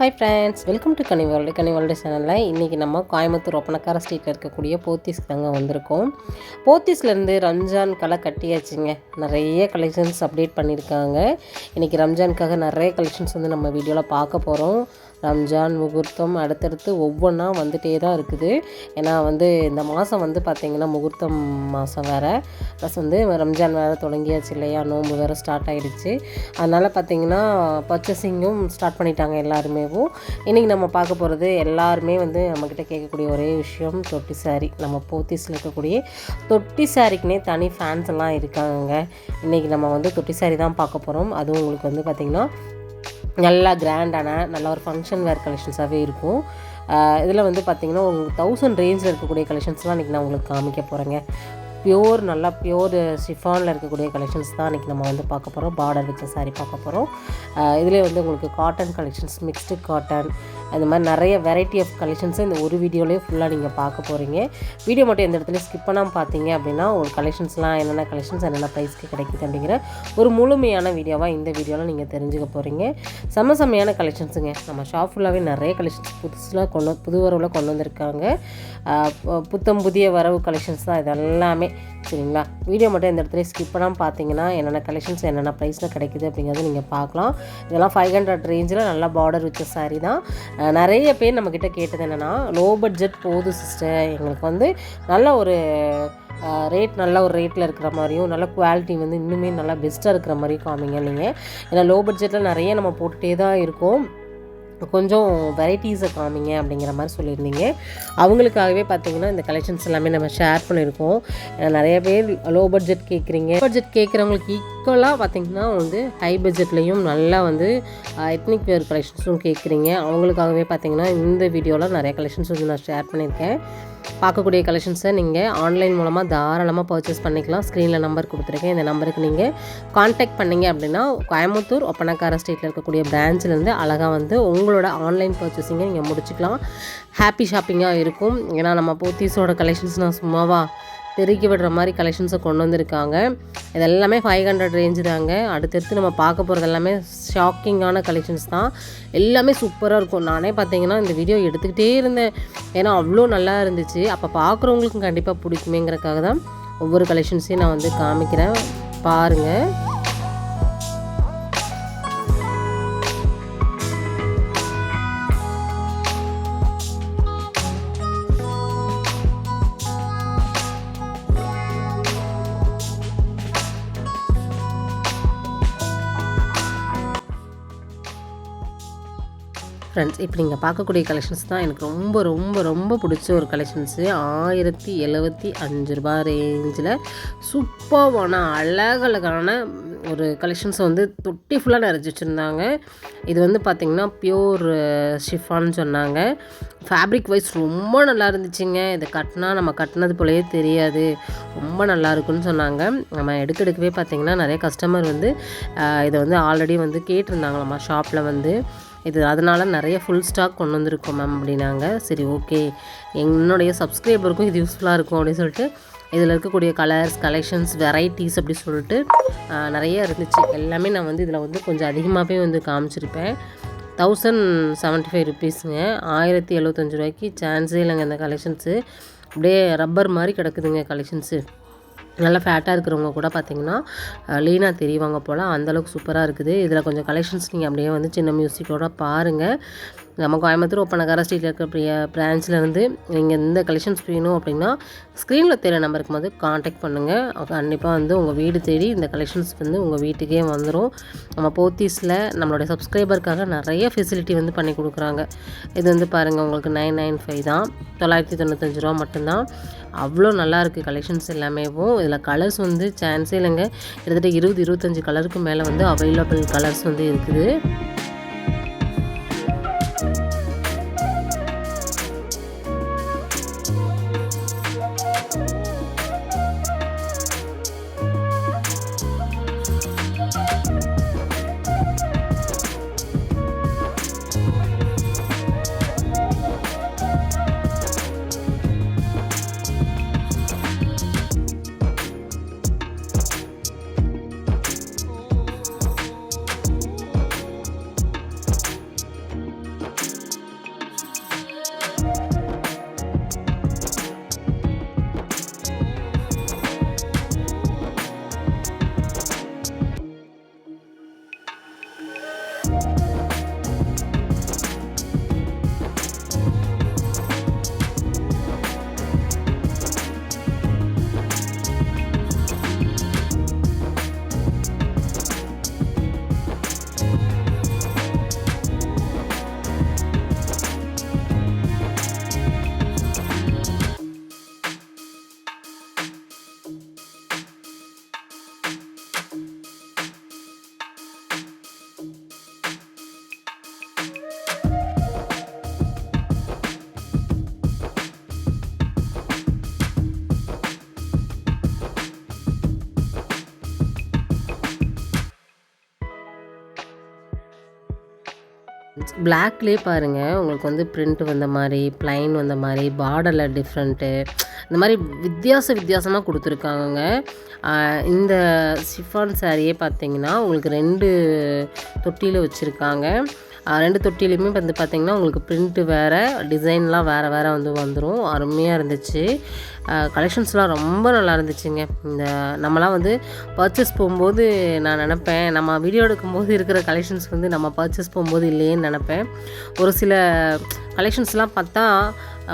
Hi friends welcome to Kani world சேனலில் இன்றைக்கி நம்ம கோயம்புத்தூர் ஒப்பனக்கார ஸ்ட்ரீட்டில் இருக்கக்கூடிய போத்தீஸ்க்கு தாங்க வந்திருக்கோம். போத்தீஸ்லேருந்து ரம்ஜான் களை கட்டியாச்சுங்க. நிறைய கலெக்ஷன்ஸ் அப்டேட் பண்ணியிருக்காங்க இன்றைக்கி ரம்ஜானுக்காக நிறைய கலெக்ஷன்ஸ் வந்து நம்ம வீடியோவில் பார்க்க போகிறோம் ரம்ஜான் முகூர்த்தம் அடுத்தடுத்து ஒவ்வொன்றா வந்துகிட்டே தான் இருக்குது. ஏன்னா வந்து இந்த மாதம் வந்து பார்த்திங்கன்னா முகூர்த்தம் மாதம் வேறு. ப்ளஸ் வந்து ரம்ஜான் வேறு தொடங்கியாச்சு இல்லையா? நோன்பு வேறு ஸ்டார்ட் ஆகிடுச்சு அதனால் பார்த்திங்கன்னா பர்ச்சேசிங்கும் ஸ்டார்ட் பண்ணிட்டாங்க எல்லாருமேவும் இன்றைக்கி நம்ம பார்க்க போகிறது எல்லாருமே வந்து நம்மக்கிட்ட கேட்கக்கூடிய ஒரே விஷயம் தொட்டி சாரி நம்ம போத்தீஸில் இருக்கக்கூடிய தொட்டி சாரிக்குனே தனி ஃபேன்ஸ் எல்லாம் இருக்காங்க. இன்றைக்கி நம்ம வந்து தொட்டி சாரி தான் பார்க்க போகிறோம் அதுவும் உங்களுக்கு வந்து பார்த்திங்கன்னா நல்லா கிராண்டான நல்ல ஒரு ஃபங்க்ஷன் வேர் கலெக்ஷன்ஸாகவே இருக்கும். இதில் வந்து பார்த்திங்கன்னா உங்களுக்கு தௌசண்ட் ரேஞ்சில் இருக்கக்கூடிய கலெக்ஷன்ஸ்லாம் இன்றைக்கி நான் உங்களுக்கு காமிக்க போகிறேங்க பியோர் நல்லா பியோர் ஷிஃபானில் இருக்கக்கூடிய கலெக்ஷன்ஸ் தான் இன்றைக்கி நம்ம வந்து பார்க்க போகிறோம் பார்டர் வச்ச சாரீ பார்க்க போகிறோம் இதிலே வந்து உங்களுக்கு காட்டன் கலெக்ஷன்ஸ் மிக்ஸ்டு காட்டன் அந்த மாதிரி நிறைய வெரைட்டி ஆஃப் கலெக்ஷன்ஸை இந்த ஒரு வீடியோலேயே ஃபுல்லாக நீங்கள் பார்க்க போகிறீங்க வீடியோ மட்டும் எந்த இடத்துல ஸ்கிப் பண்ணாமல் பார்த்தீங்க அப்படின்னா ஒரு கலெக்ஷன்ஸ்லாம் என்னென்ன கலெக்ஷன்ஸ் என்னென்ன ப்ரைஸ்க்கு கிடைக்குது அப்படிங்கிற ஒரு முழுமையான வீடியோவாக இந்த வீடியோவில் நீங்கள் தெரிஞ்சுக்க போகிறீங்க செம்ம செம்மையான கலெக்ஷன்ஸுங்க நம்ம ஷாப் ஃபுல்லாகவே நிறைய கலெக்ஷன்ஸ் புதுசில் கொண்டு புது வரவில் கொண்டு வந்திருக்காங்க. புத்தம் புதிய வரவு கலெக்ஷன்ஸ் தான் இது எல்லாமே சரிங்களா? வீடியோ மட்டும் இந்த இடத்துல ஸ்கிப் பண்ணாமல் பார்த்தீங்கன்னா என்னென்ன கலெக்ஷன்ஸ் என்னென்ன ப்ரைஸில் கிடைக்குது அப்படிங்கிறத நீங்கள் பார்க்கலாம் இதெல்லாம் ஃபைவ் ஹண்ட்ரட் ரேஞ்சில் நல்லா பார்டர் வச்ச சாரீ தான். நிறைய பேர் நம்மக்கிட்ட கேட்டது என்னென்னா லோ பட்ஜெட் போதும் சிஸ்டர் எங்களுக்கு வந்து நல்ல ஒரு ரேட் நல்ல ஒரு ரேட்டில் இருக்கிற மாதிரியும் நல்ல குவாலிட்டி வந்து இன்னுமே நல்லா பெஸ்ட்டாக இருக்கிற மாதிரியும் காமிங்க நீங்கள் ஏன்னா லோ பட்ஜெட்டில் நிறைய நம்ம போட்டுகிட்டே தான் இருக்கோம். கொஞ்சம் வெரைட்டிஸை காமிங்க அப்படிங்கிற மாதிரி சொல்லியிருந்தீங்க. அவங்களுக்காகவே பார்த்தீங்கன்னா இந்த கலெக்ஷன்ஸ் எல்லாமே நம்ம ஷேர் பண்ணியிருக்கோம். நிறைய பேர் லோ பட்ஜெட் கேட்குறீங்க. பட்ஜெட் கேட்குறவங்களுக்கு ஈக்குவலாக பார்த்திங்கன்னா வந்து ஹை பட்ஜெட்லேயும் நல்லா வந்து எத்னிக் வேர் கலெக்ஷன்ஸும் கேட்குறீங்க. அவங்களுக்காகவே பார்த்தீங்கன்னா இந்த வீடியோவில் நிறைய கலெக்ஷன்ஸ் வந்து நான் ஷேர் பண்ணியிருக்கேன். பார்க்கக்கூடிய கலெக்ஷன்ஸை நீங்கள் ஆன்லைன் மூலமாக தாராளமாக பர்ச்சேஸ் பண்ணிக்கலாம். ஸ்க்ரீனில் நம்பர் கொடுத்துருக்கேன். இந்த நம்பருக்கு நீங்கள் காண்டாக்ட் பண்ணிங்க அப்படின்னா கோயம்புத்தூர் ஒப்பனக்கார ஸ்ட்ரீட்டில் இருக்கக்கூடிய பிரான்ச்சிலேருந்து அழகாக வந்து உங்களோட ஆன்லைன் பர்ச்சேஸிங்கை நீங்கள் முடிச்சுக்கலாம். ஹாப்பி ஷாப்பிங்காக இருக்கும். ஏன்னா நம்ம போத்தீஸோட கலெக்ஷன்ஸ் நான் சும்மாவா பெருக்கி விடுற மாதிரி கலெக்ஷன்ஸை கொண்டு வந்திருக்காங்க. இதெல்லாமே ஃபைவ் ஹண்ட்ரட் ரேஞ்சு தாங்க. அடுத்தடுத்து நம்ம பார்க்க போகிறது எல்லாமே ஷாக்கிங்கான கலெக்ஷன்ஸ் தான். எல்லாமே சூப்பராக இருக்கும். நானே பார்த்தீங்கன்னா இந்த வீடியோ எடுத்துக்கிட்டே இருந்தேன். ஏன்னா அவ்வளோ நல்லா இருந்துச்சு. அப்போ பார்க்குறவங்களுக்கும் கண்டிப்பாக பிடிக்குமேங்கிறக்காக தான் ஒவ்வொரு கலெக்ஷன்ஸையும் நான் வந்து காமிக்கிறேன். பாருங்கள் ஃப்ரெண்ட்ஸ் இப்போ நீங்கள் பார்க்கக்கூடிய கலெக்ஷன்ஸ் தான் எனக்கு ரொம்ப ரொம்ப ரொம்ப பிடிச்ச ஒரு கலெக்ஷன்ஸு ஆயிரத்தி எழுபத்தி அஞ்சு ரூபா ரேஞ்சில் சூப்பர்வான அழகழகான ஒரு கலெக்ஷன்ஸை வந்து தொட்டி ஃபுல்லாக நிறைச்சி வச்சுருந்தாங்க. இது வந்து பார்த்திங்கன்னா பியூர் ஷிஃபான்னு சொன்னாங்க. ஃபேப்ரிக் வைஸ் ரொம்ப நல்லா இருந்துச்சுங்க. இதை கட்டினா நம்ம கட்டினது போலயே தெரியாது. ரொம்ப நல்லா இருக்குன்னு சொன்னாங்க. நம்ம எடுக்க எடுக்கவே பார்த்திங்கன்னா நிறைய கஸ்டமர் வந்து இதை வந்து ஆல்ரெடி வந்து கேட்டிருந்தாங்களாம்மா ஷாப்பில் வந்து. இது அதனால் நிறைய ஃபுல் ஸ்டாக் கொண்டு வந்திருக்கோம் மேம் அப்படின்னாங்க. சரி ஓகே என்னுடைய சப்ஸ்கிரைபருக்கும் இது யூஸ்ஃபுல்லாக இருக்கும் அப்படின்னு சொல்லிட்டு இதில் இருக்கக்கூடிய கலர்ஸ் கலெக்ஷன்ஸ் வெரைட்டிஸ் அப்படி சொல்லிட்டு நிறைய இருந்துச்சு. எல்லாமே நான் வந்து இதில் வந்து கொஞ்சம் அதிகமாகவே வந்து காமிச்சிருப்பேன். தௌசண்ட் செவன்ட்டி ஃபைவ் ருபீஸுங்க ஆயிரத்தி எழுபத்தஞ்சு ரூபாய்க்கு சான்ஸே இல்லைங்க இந்த கலெக்ஷன்ஸு அப்படியே ரப்பர் மாதிரி கிடக்குதுங்க கலெக்ஷன்ஸு நல்லா ஃபேட்டாக இருக்கிறவங்க கூட பார்த்தீங்கன்னா லீனாக தெரியுவாங்க போல் அந்தளவுக்கு சூப்பராக இருக்குது. இதில் கொஞ்சம் கலெக்ஷன்ஸ் நீங்கள் அப்படியே வந்து சின்ன மியூசிக்கோட பாருங்கள் நம்ம கோயம்புத்தூர் ஒப்பனகார ஸ்ட்ரீட்டில் இருக்கிற பிரான்ச்சிலேருந்து நீங்கள் இந்த கலெக்ஷன்ஸ் வேணும் அப்படின்னா ஸ்க்ரீனில் தெரிய நம்பருக்கு வந்து காண்டாக்ட் பண்ணுங்கள் கண்டிப்பாக வந்து உங்கள் வீடு தேடி இந்த கலெக்ஷன்ஸ் வந்து உங்கள் வீட்டுக்கே வந்துடும் நம்ம போத்தீஸில் நம்மளுடைய சப்ஸ்கிரைபருக்காக நிறைய ஃபெசிலிட்டி வந்து பண்ணி கொடுக்குறாங்க. இது வந்து பாருங்கள் உங்களுக்கு நைன் நைன் ஃபைவ் தான். தொள்ளாயிரத்தி தொண்ணூத்தஞ்சு ரூபா மட்டும்தான். அவ்வளோ நல்லா இருக்குது கலெக்ஷன்ஸ் எல்லாமேவும் இதில் கலர்ஸ் வந்து சான்ஸே இல்லைங்க. கிட்டத்தட்ட இருபது இருபத்தஞ்சி கலருக்கு மேலே வந்து அவைலபிள் கலர்ஸ் வந்து இருக்குது. பிளாக்லேயே பாருங்கள் உங்களுக்கு வந்து பிரிண்ட் வந்த மாதிரி ப்ளைன் வந்த மாதிரி பார்டரில் டிஃப்ரெண்ட்டு இந்த மாதிரி வித்தியாச வித்தியாசமாக கொடுத்துருக்காங்க இந்த ஷிஃபான் சாரியே பார்த்தீங்கன்னா உங்களுக்கு ரெண்டு தொட்டியில் வச்சுருக்காங்க. ரெண்டு தொட்டிலையுமே வந்து பார்த்திங்கன்னா உங்களுக்கு பிரிண்ட்டு வேறு டிசைன்லாம் வேறு வேறு வந்து வந்துடும் அருமையாக இருந்துச்சு. கலெக்ஷன்ஸ்லாம் ரொம்ப நல்லா இருந்துச்சுங்க. இந்த நம்மலாம் வந்து பர்ச்சேஸ் போகும்போது நான் நினப்பேன் நம்ம வீடியோ எடுக்கும்போது இருக்கிற கலெக்ஷன்ஸ் வந்து நம்ம பர்ச்சேஸ் போகும்போது இல்லையேன்னு நினப்பேன். ஒரு சில கலெக்ஷன்ஸ்லாம் பார்த்தா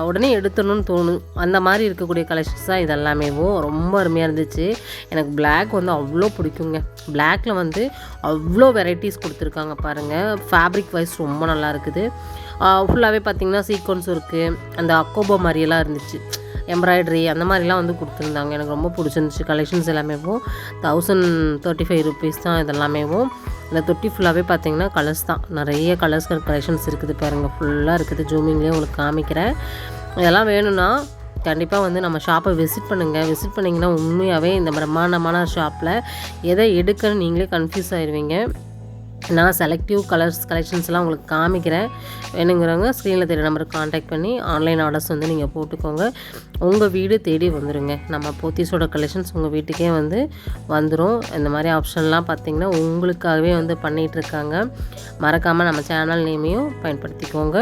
உடனே எடுத்துடணும்னு தோணும். அந்த மாதிரி இருக்கக்கூடிய கலெக்ஷன்ஸ் தான் இதெல்லாமேவும். ரொம்ப அருமையாக இருந்துச்சு. எனக்கு பிளாக் வந்து அவ்வளோ பிடிக்குங்க. Blackல வந்து அவ்வளோ வெரைட்டிஸ் கொடுத்துருக்காங்க பாருங்கள் ஃபேப்ரிக் வைஸ் ரொம்ப நல்லா இருக்குது. ஃபுல்லாகவே பார்த்தீங்கன்னா சீக்வன்ஸ் இருக்குது அந்த அக்கோபோ மாதிரியெல்லாம் இருந்துச்சு. எம்ப்ராய்டரி அந்த மாதிரிலாம் வந்து கொடுத்துருந்தாங்க. எனக்கு ரொம்ப பிடிச்சிருந்துச்சு. கலெக்ஷன்ஸ் எல்லாமேவும் தௌசண்ட் தேர்ட்டி ஃபைவ் ருபீஸ் தான் இதெல்லாமேவும் இந்த தொட்டி ஃபுல்லாகவே பார்த்தீங்கன்னா கலர்ஸ் தான். நிறைய கலர்ஸ் கலெக்ஷன்ஸ் இருக்குது பாருங்கள் ஃபுல்லாக இருக்குது. ஜூமிங்லேயே உங்களுக்கு காமிக்கிறேன். இதெல்லாம் வேணும்னா கண்டிப்பாக வந்து நம்ம ஷாப்பை விசிட் பண்ணுங்கள் விசிட் பண்ணிங்கன்னா உண்மையாகவே இந்த பிரம்மாண்டமான ஷாப்பில் எதை எடுக்கன்னு நீங்களே கன்ஃபியூஸ் ஆயிடுவீங்க நான் செலக்டிவ் கலர்ஸ் கலெக்ஷன்ஸ்லாம் உங்களுக்கு காமிக்கிறேன். வேணுங்கிறவங்க ஸ்க்ரீனில் தெரிய நம்பருக்கு காண்டாக்ட் பண்ணி ஆன்லைன் ஆர்டர்ஸ் வந்து நீங்கள் போட்டுக்கோங்க. உங்கள் வீடு தேடி வந்துடுங்க நம்ம போத்தீஸோட கலெக்ஷன்ஸ் உங்கள் வீட்டுக்கே வந்து வந்துடும் இந்த மாதிரி ஆப்ஷன்லாம் பார்த்திங்கன்னா உங்களுக்காகவே வந்து பண்ணிகிட்ருக்காங்க மறக்காமல் நம்ம சேனல் நேமையும் பயன்படுத்திக்கோங்க.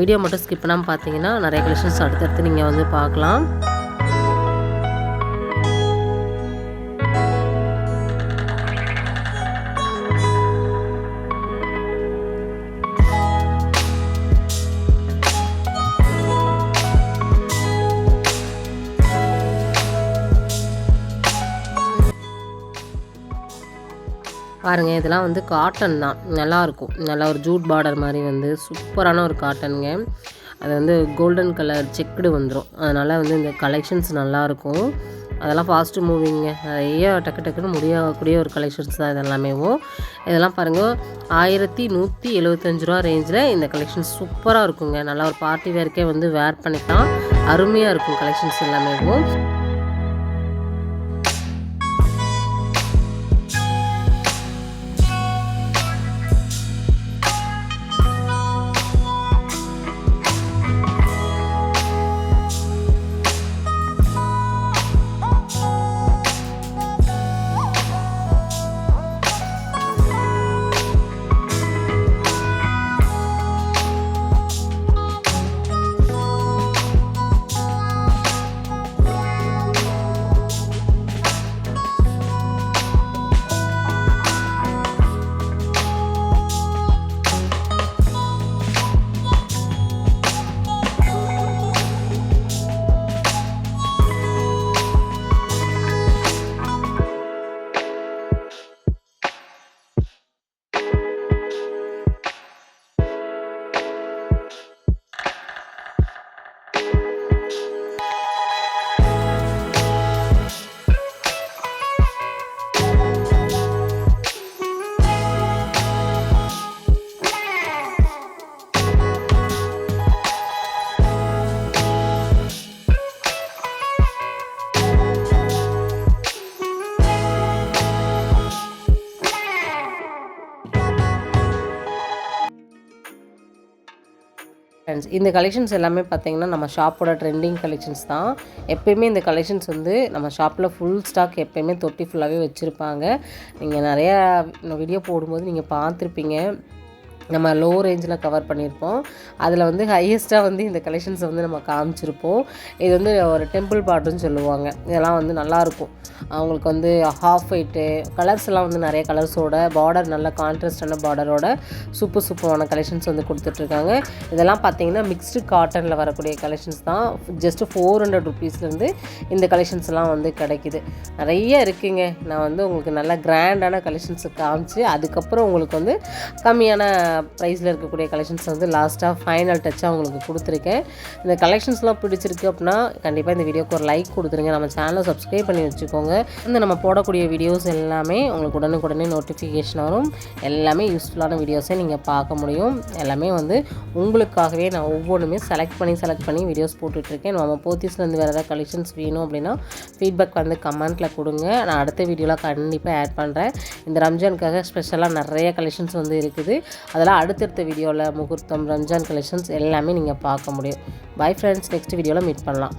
வீடியோ மட்டும் ஸ்கிப் பண்ணாமல் பார்த்தீங்கன்னா நிறைய கலெக்ஷன்ஸ் அடுத்தடுத்து நீங்கள் வந்து பார்க்கலாம். பாருங்க இதெல்லாம் வந்து காட்டன் தான். நல்லாயிருக்கும் நல்லா ஒரு ஜூட் பார்டர் மாதிரி வந்து சூப்பரான ஒரு காட்டனுங்க அது வந்து கோல்டன் கலர் செக்குடு வந்துடும் அதனால் வந்து இந்த கலெக்ஷன்ஸ் நல்லாயிருக்கும் அதெல்லாம் ஃபாஸ்ட்டு மூவிங்க நிறைய டக்கு டக்குன்னு முடியக்கூடிய ஒரு கலெக்ஷன்ஸ் தான் இதெல்லாமேவும் இதெல்லாம் பாருங்கள் ஆயிரத்தி நூற்றி எழுபத்தஞ்சு ரூபா ரேஞ்சில் இந்த கலெக்ஷன்ஸ் சூப்பராக இருக்குங்க. நல்லா ஒரு பார்ட்டி வேர்க்கே வந்து வேர் பண்ணிக்கலாம். அருமையாக இருக்கும் கலெக்ஷன்ஸ் எல்லாமேவும் ஃப்ரெண்ட்ஸ் இந்த கலெக்ஷன்ஸ் எல்லாமே பார்த்தீங்கன்னா நம்ம ஷாப்போட ட்ரெண்டிங் கலெக்ஷன்ஸ் தான். எப்பயுமே இந்த கலெக்ஷன்ஸ் வந்து நம்ம ஷாப்பில் ஃபுல் ஸ்டாக் எப்பயுமே தொட்டி ஃபுல்லாகவே வச்சுருப்பாங்க. நீங்கள் நிறையா வீடியோ போடும்போது நீங்கள் பார்த்துருப்பீங்க. நம்ம லோ ரேஞ்சில் கவர் பண்ணியிருப்போம். அதில் வந்து ஹையஸ்ட்டாக வந்து இந்த கலெக்ஷன்ஸை வந்து நம்ம காமிச்சிருப்போம். இது வந்து ஒரு டெம்பிள் பாட்டுன்னு சொல்லுவாங்க. இதெல்லாம் வந்து நல்லாயிருக்கும் அவங்களுக்கு வந்து ஹாஃப் ஒயிட்டு கலர்ஸ் எல்லாம் வந்து நிறைய கலர்ஸோட பார்டர் நல்ல கான்ட்ராஸ்டான பார்டரோட சூப்பர் சூப்பரான கலெக்ஷன்ஸ் வந்து கொடுத்துட்ருக்காங்க. இதெல்லாம் பார்த்தீங்கன்னா மிக்ஸ்டு காட்டனில் வரக்கூடிய கலெக்ஷன்ஸ் தான். ஜஸ்ட்டு ஃபோர் ஹண்ட்ரட் ருபீஸ்லேருந்து இந்த கலெக்ஷன்ஸ்லாம் வந்து கிடைக்குது. நிறைய இருக்குங்க. நான் வந்து உங்களுக்கு நல்ல கிராண்டான கலெக்ஷன்ஸ் காமிச்சு அதுக்கப்புறம் உங்களுக்கு வந்து கம்மியான ப்ரைஸில் இருக்கக்கூடிய கலெக்ஷன்ஸ் வந்து லாஸ்ட்டாக ஃபைனல் டச்சாக உங்களுக்கு கொடுத்துருக்கேன். இந்த கலெக்ஷன்ஸ்லாம் பிடிச்சிருக்கு அப்படின்னா கண்டிப்பாக இந்த வீடியோக்கு ஒரு லைக் கொடுத்துருங்க. நம்ம சேனலை சப்ஸ்கிரைப் பண்ணி வச்சுக்கோங்க. இந்த நம்ம போடக்கூடிய வீடியோஸ் எல்லாமே உங்களுக்கு உடனுக்குடனே நோட்டிஃபிகேஷன் வரும். எல்லாமே யூஸ்ஃபுல்லான வீடியோஸை நீங்கள் பார்க்க முடியும். எல்லாமே வந்து உங்களுக்காகவே நான் ஒவ்வொன்றுமே செலக்ட் பண்ணி செலக்ட் பண்ணி வீடியோஸ் போட்டுட்ருக்கேன். நம்ம போத்தீஸ்லேருந்து வேறு ஏதாவது கலெக்ஷன்ஸ் வேணும் அப்படின்னா ஃபீட்பேக் வந்து கமெண்ட்டில் கொடுங்க. நான் அடுத்த வீடியோவில் கண்டிப்பாக ஆட் பண்ணுறேன் இந்த ரம்ஜானுக்காக ஸ்பெஷலாக நிறைய கலெக்ஷன்ஸ் வந்து இருக்குது. அதில் அதெல்லாம் அடுத்தடுத்த வீடியோவில் முகூர்த்தம் ரம்ஜான் கலெக்ஷன்ஸ் எல்லாமே நீங்கள் பார்க்க முடியும். பை ஃப்ரெண்ட்ஸ் நெக்ஸ்ட் வீடியோவில் மீட் பண்ணலாம்.